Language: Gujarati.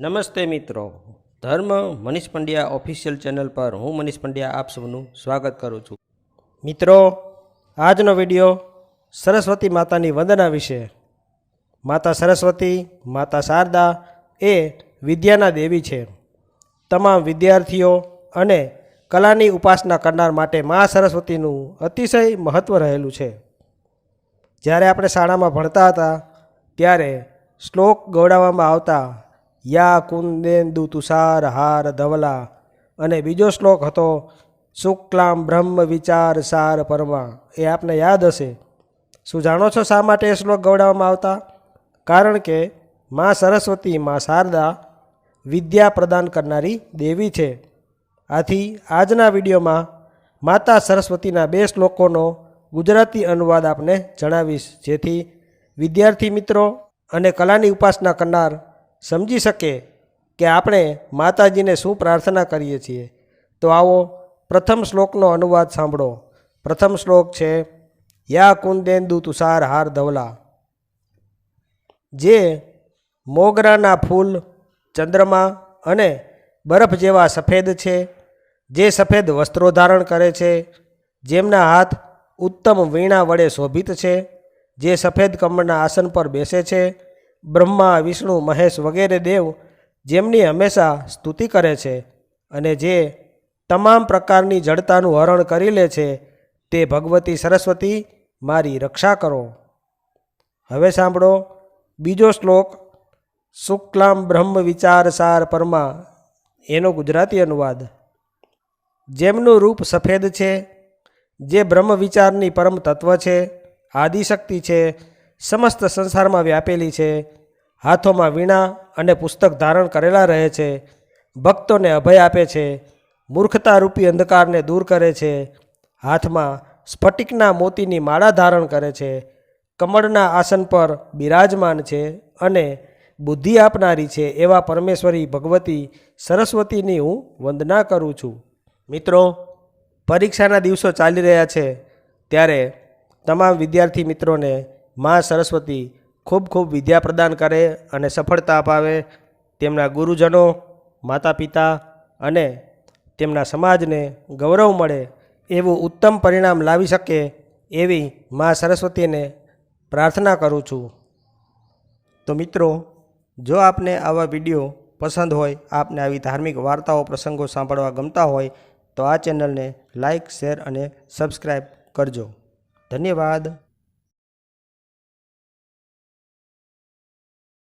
નમસ્તે મિત્રો. ધર્મ મનીષ પંડ્યા ઓફિશિયલ ચેનલ પર હું મનીષ પંડ્યા આપ સૌનું સ્વાગત કરું છું. મિત્રો, આજનો વિડિયો સરસ્વતી માતાની વંદના વિશે. માતા સરસ્વતી, માતા શારદા એ વિદ્યાના દેવી છે. તમામ વિદ્યાર્થીઓ અને કલાની ઉપાસના કરનાર માટે મા સરસ્વતીનું અતિશય મહત્ત્વ રહેલું છે. જ્યારે આપણે શાળામાં ભણતા હતા, ત્યારે શ્લોક ગવડાવવામાં આવતા યા કુંદેન્દુ તુષાર હાર ધવલા. અને બીજો શ્લોક હતો શુક્લામ બ્રહ્મ વિચાર સાર પરમા. એ આપને યાદ હશે. શું જાણો છો શા માટે એ શ્લોક ગવડાવવામાં આવતા? કારણ કે મા સરસ્વતી, મા શારદા વિદ્યા પ્રદાન કરનારી દેવી છે. આથી આજના વિડીયોમાં માતા સરસ્વતીના બે શ્લોકોનો ગુજરાતી અનુવાદ આપને જણાવીશ. જેથી વિદ્યાર્થી મિત્રો અને કલાની ઉપાસના કરનાર સમજી શકે કે આપણે માતાજીને શું પ્રાર્થના કરીએ છીએ? તો આવો પ્રથમ શ્લોકનો અનુવાદ સાંભળો. પ્રથમ શ્લોક છે, યા કુંદેન્દુ તુષાર હાર ધવલા. જે મોગરાના ફૂલ, ચંદ્રમા અને બરફ જેવા સફેદ છે, જે સફેદ વસ્ત્રો ધારણ કરે છે, જેમના હાથ ઉત્તમ વીણા વડે શોભિત છે, જે સફેદ કમળના આસન પર બેસે છે બ્રહ્મા, વિષ્ણુ, મહેશ વગેરે દેવ જેમની હંમેશા સ્તુતિ કરે છે અને જે તમામ પ્રકારની જડતાનું હરણ કરી લે છે, તે ભગવતી સરસ્વતી મારી રક્ષા કરો. હવે સાંભળો, બીજો શ્લોક શુક્લામ બ્રહ્મ વિચાર સાર પરમા, એનો ગુજરાતી અનુવાદ. જેમનું રૂપ સફેદ છે, જે બ્રહ્મ વિચારની પરમ તત્વ છે, આદિશક્તિ છે સમસ્ત સંસારમાં વ્યાપેલી છે. હાથોમાં વીણા અને પુસ્તક ધારણ કરેલા રહે છે. ભક્તોને અભય આપે છે. મૂર્ખતા રૂપી અંધકારને દૂર કરે છે. હાથમાં સ્ફટિકના મોતીની માળા ધારણ કરે છે. કમળના આસન પર બિરાજમાન છે અને બુદ્ધિ આપનારી છે એવા પરમેશ્વરી ભગવતી સરસ્વતીની હું વંદના કરું છું. મિત્રો, પરીક્ષાના દિવસો ચાલી રહ્યા છે. ત્યારે તમામ વિદ્યાર્થી મિત્રોને મા સરસ્વતી ખૂબ ખૂબ વિદ્યા પ્રદાન કરે અને સફળતા અપાવે. તેમના ગુરુજનો માતા પિતા અને તેમના સમાજને ગૌરવ મળે એવું ઉત્તમ પરિણામ લાવી શકે એવી મા સરસ્વતીને પ્રાર્થના કરું છું. તો મિત્રો, જો આપને આવા વીડિયો પસંદ હોય, આપને આવી ધાર્મિક વાર્તાઓ, પ્રસંગો સાંભળવા ગમતા હોય, તો આ ચેનલને લાઈક, શેર અને સબસ્ક્રાઈબ કરજો. ધન્યવાદ.